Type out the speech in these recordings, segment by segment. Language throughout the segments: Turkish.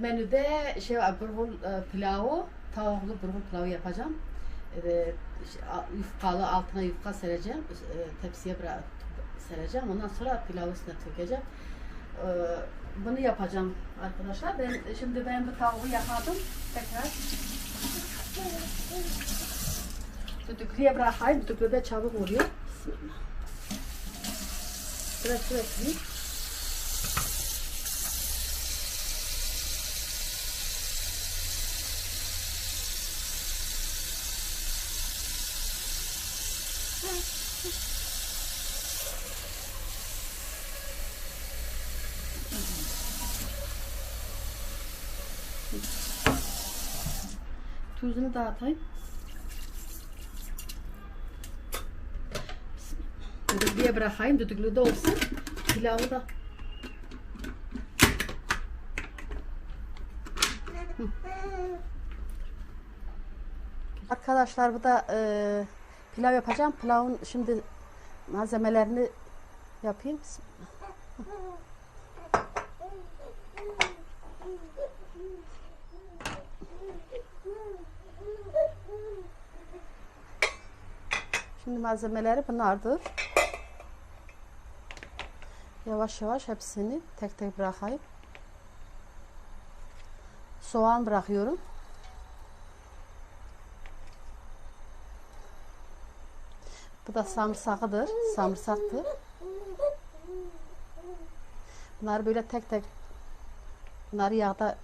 menüde şey var, burgul e, pilavı, tavuklu burgul pilavı yapacağım. E, yufkalı altına yufka sereceğim, e, tepsiye bırak sereceğim. Ondan sonra pilavı üstüne dökeceğim. E, bunu yapacağım arkadaşlar. Ben şimdi ben bu tavuğu yakadım. Tekrar düdüklüye bırakayım. Düdüklü de çabuk oluyor. Bismillah. Biraz sürekli. Tuzunu dağıtayım. Düdüklüye bırakayım. Düdüklü de olsun. Pilavı da. Hı. Arkadaşlar bu da e, pilav yapacağım. Pilavın şimdi malzemelerini yapayım. Bismillah. Şimdi malzemeleri bunlardır. Yavaş yavaş hepsini tek tek bırakayım. Soğan bırakıyorum. Bu da samırsakıdır. Samırsaktır. Bunları böyle tek tek bunları yağda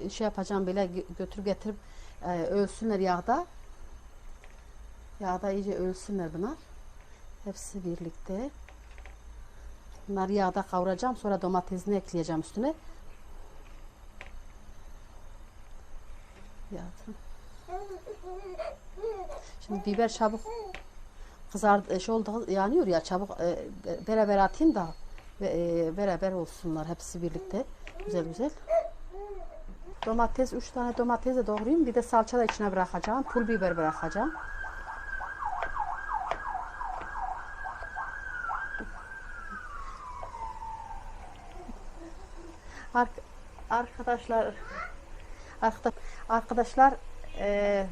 e, şey yapacağım böyle gö- götürüp getirip e, ölsünler yağda. Yağda iyice ölsünler bunlar. Hepsi birlikte. Bunları yağda kavuracağım. Sonra domatesini ekleyeceğim üstüne. Yağda. Şimdi biber çabuk kızar şey oldu yanıyor ya çabuk e, beraber atayım da ve e, beraber olsunlar hepsi birlikte güzel güzel. Domates 3 tane domates de doğrayayım. Bir de salça da içine bırakacağım. Pul biber bırakacağım. Ark- arkadaşlar arkada- arkadaşlar eee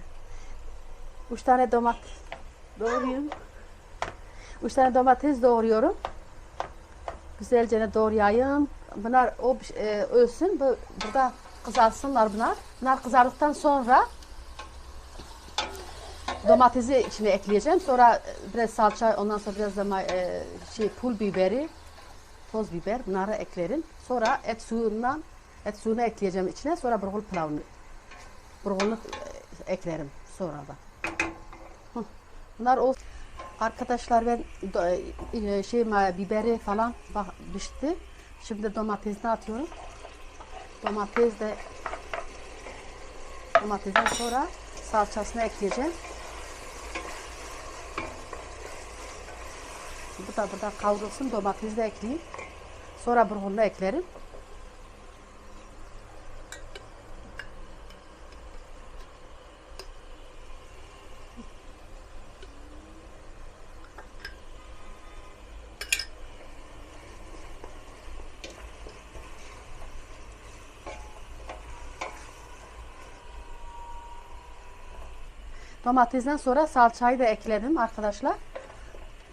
üç tane domates doğrayayım. Üç tane domates doğruyorum. Güzelce doğrayayım. Bunlar o e, ölsün. Bu, burada kızarsınlar bunlar. Bunlar kızardıktan sonra domatesi içine ekleyeceğim. Sonra e, biraz salça, ondan sonra biraz da e, şey pul biberi, toz biber bunları eklerim. Sonra et suyundan et suyunu ekleyeceğim içine. Sonra burgul pilavını burgulunu e, eklerim sonra da. Bunlar o arkadaşlar ben e, şey biberi falan bak pişti. Şimdi domatesini atıyorum. Domates de domatesten sonra salçasını ekleyeceğim. Bu da burada kavrulsun. Domatesi de ekleyeyim. Sonra burgunu eklerim. Domatesten sonra salçayı da ekledim arkadaşlar.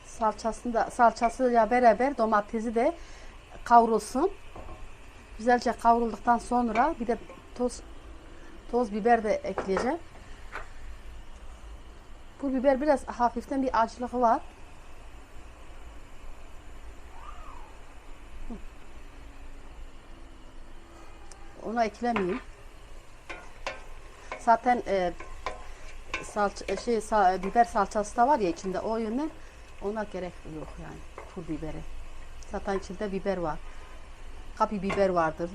Salçasını da salçasıyla beraber domatesi de kavrulsun. Güzelce kavrulduktan sonra bir de toz toz biber de ekleyeceğim. Bu biber biraz hafiften bir acılığı var. Onu eklemeyeyim. Zaten e, salça, şey sa- biber salçası da var ya içinde o yönden ona gerek yok yani pul biberi. Zaten içinde biber var. Kapı biber vardır.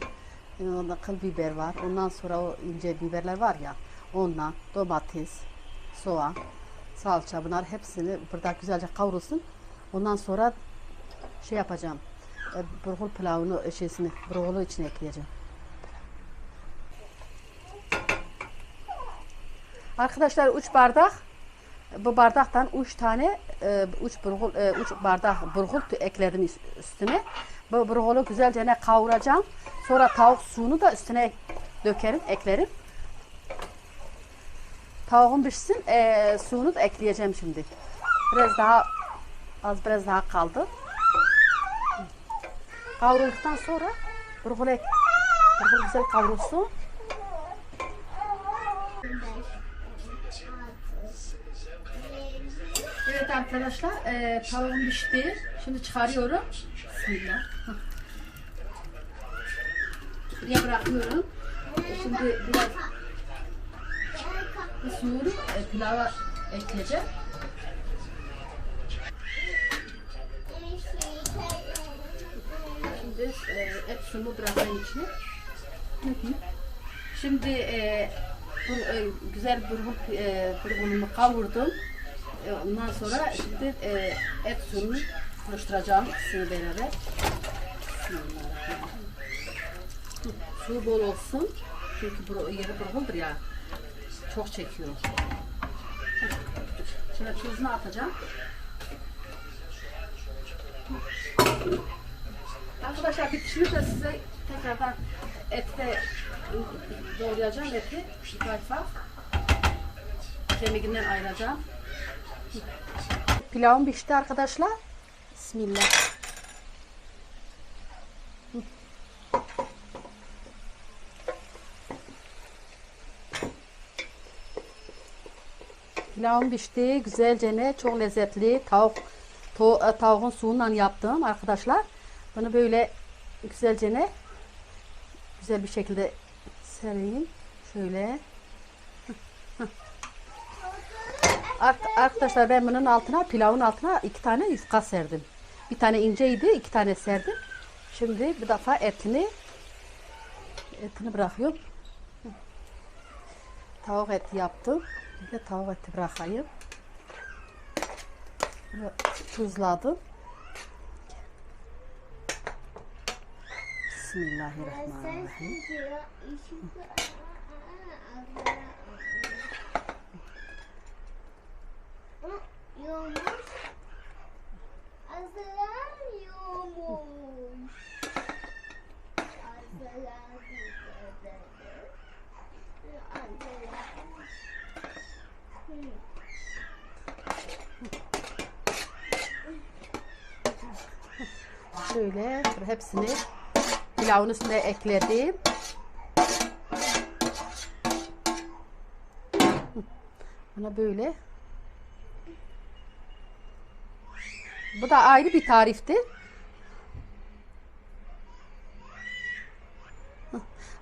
kıl biber var. Ondan sonra o ince biberler var ya. Ondan domates, soğan, salça bunlar hepsini burada güzelce kavrulsun. Ondan sonra şey yapacağım. E, burgul pilavını e, şeysini burgulu içine ekleyeceğim. Arkadaşlar 3 bardak bu bardaktan 3 tane 3 burgul 3 bardak burgul ekledim üst- üstüne. Bu burgulu güzelce ne kavuracağım. Sonra tavuk suyunu da üstüne dökerim, eklerim. Tavuğum pişsin, e, suyunu da ekleyeceğim şimdi. Biraz daha az biraz daha kaldı. Kavrulduktan sonra burgulu ek, burgul güzel kavrulsun. Arkadaşlar, e, tavuğum pişti. Şimdi çıkarıyorum. Bismillah. Buraya bırakıyorum. E, Şimdi biraz bu suyunu e, pilava ekleyeceğim. Şimdi e, et suyunu bırakayım içine. Şimdi e, bu, e, güzel burgul, e, burgulumu kavurdum. E, ondan sonra şimdi e, et suyunu karıştıracağım ikisini beraber. Su bol olsun. Çünkü bur yeri burguldur ya. Çok çekiyor. Şimdi tuzunu atacağım. Arkadaşlar bitişini de size tekrardan ette doğrayacağım eti. İfak ifak. Kemiğinden ayıracağım. Pilavım pişti arkadaşlar. Bismillah. Pilavım pişti. Güzelce ne? Çok lezzetli. Tavuk to, e, tavuğun suyundan yaptım arkadaşlar. Bunu böyle güzelce ne? Güzel bir şekilde sereyim. Şöyle. Ar- Arkadaşlar ben bunun altına pilavın altına iki tane yufka serdim. Bir tane inceydi, iki tane serdim. Şimdi bir defa etini etini bırakıyorum. Tavuk eti yaptım. Bir de tavuk eti bırakayım. Bunu tuzladım. Bismillahirrahmanirrahim. Yumuş. Azılar yumuş. Azılar. Şöyle hepsini pilavın üstüne ekledim. Buna böyle. Bu da ayrı bir tarifti.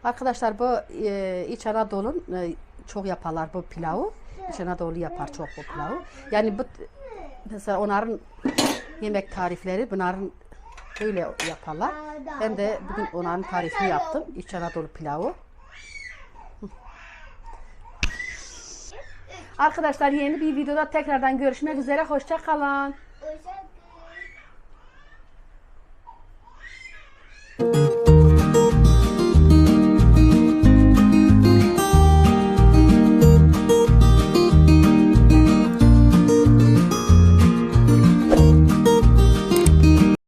Arkadaşlar bu e, İç Anadolu'nun e, çok yaparlar bu pilavı. İç Anadolu yapar çok bu pilavı. Yani bu mesela onların yemek tarifleri bunların böyle yaparlar. Ben de bugün onların tarifini yaptım. İç Anadolu pilavı. Arkadaşlar yeni bir videoda tekrardan görüşmek üzere. Hoşça kalın.